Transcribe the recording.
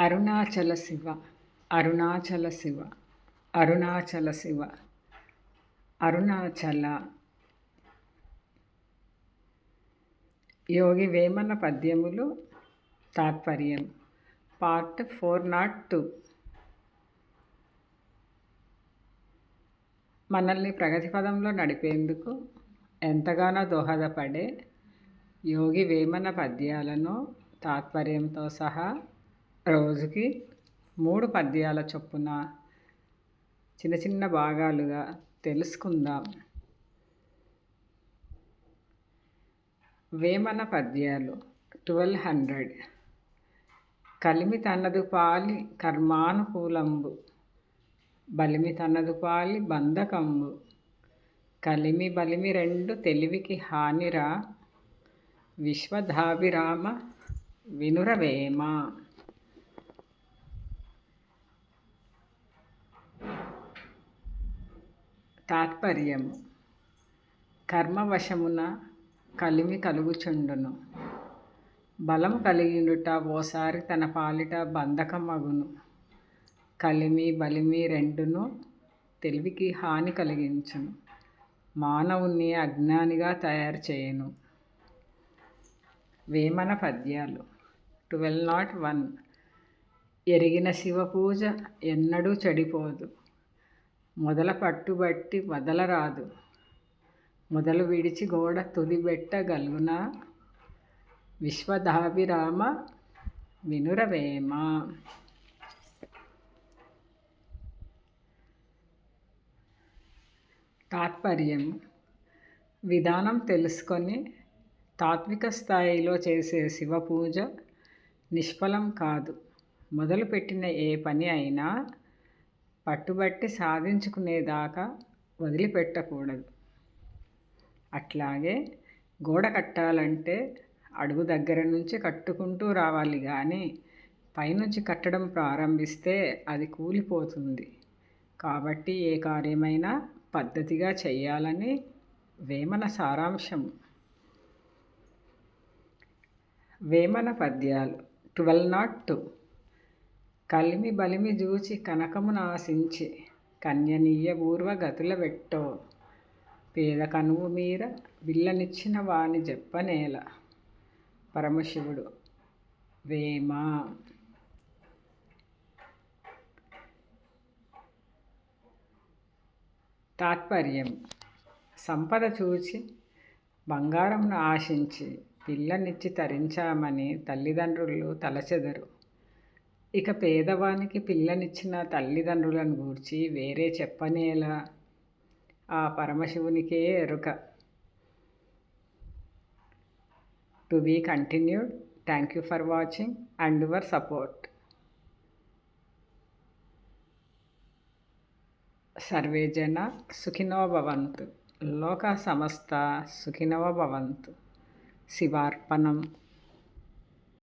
అరుణాచల శివ అరుణాచల శివ అరుణాచల శివ అరుణాచల. యోగి వేమన పద్యములు తాత్పర్యం. Part four nought two. మనల్ని ప్రగతి పదంలో నడిపేందుకు ఎంతగానో దోహదపడే యోగి వేమన పద్యాలను తాత్పర్యంతో సహా రోజుకి మూడు పద్యాల చొప్పున చిన్న చిన్న భాగాలుగా తెలుసుకుందాం. వేమన పద్యాలు ట్వెల్వ్ హండ్రెడ్. కలిమి తనదు పాలి కర్మానుకూలంబు బలిమి తనదు పాలి బంధకంబు. కలిమి బలిమి రెండు తెలివికి హానిరా విశ్వధాభిరామ వినురవేమ. తాత్పర్యము. కర్మవశమున కలిమి కలుగుచుండును. బలము కలిగిండుట ఓసారి తన పాలిట బంధకమగును. కలిమి బలిమి రెండును తెలివికి హాని కలిగించును. మానవుని అజ్ఞానిగా తయారు చేయను వేమన పద్యాలు. Twelve nought one. ఎరిగిన శివ పూజ ఎన్నడూ చెడిపోదు. మొదల పట్టుబట్టి వదలరాదు. మొదలు విడిచి గోడ తుదిబెట్టగలుగునా? విశ్వధాభిరామ వినురవేమ? తాత్పర్యం. విధానం తెలుసుకొని తాత్విక స్థాయిలో చేసే శివ పూజ నిష్ఫలం కాదు. మొదలుపెట్టిన ఏ పని అయినా పట్టుబట్టి సాధించుకునేదాకా వదిలిపెట్టకూడదు. అట్లాగే గోడ కట్టాలంటే అడుగు దగ్గర నుంచి కట్టుకుంటూ రావాలి కానీ పైనుంచి కట్టడం ప్రారంభిస్తే అది కూలిపోతుంది. కాబట్టి ఏ కార్యమైనా పద్ధతిగా చేయాలని వేమన సారాంశం. వేమన పద్యాలు. Twelve nought two. కలిమి బలిమి జూచి కనకమును ఆశించి కన్యనీయ పూర్వ గతుల పెట్టో పేద కనువు మీర బిల్లనిచ్చిన వాని చెప్పనేల పరమశివుడు వేమ. తాత్పర్యం. సంపద చూచి బంగారంను ఆశించి పిల్లనిచ్చి తరించామని తల్లిదండ్రులు తలచెదరు. ఇక పేదవానికి పిల్లనిచ్చిన తల్లిదండ్రులను గూర్చి వేరే చెప్పనేలా ఆ పరమశివునికే ఎరుక. To be continued thank you for watching and your support. Survey జన సుఖినో భవంతు. లోక సమస్త సుఖినో భవంతు. శివార్పణం.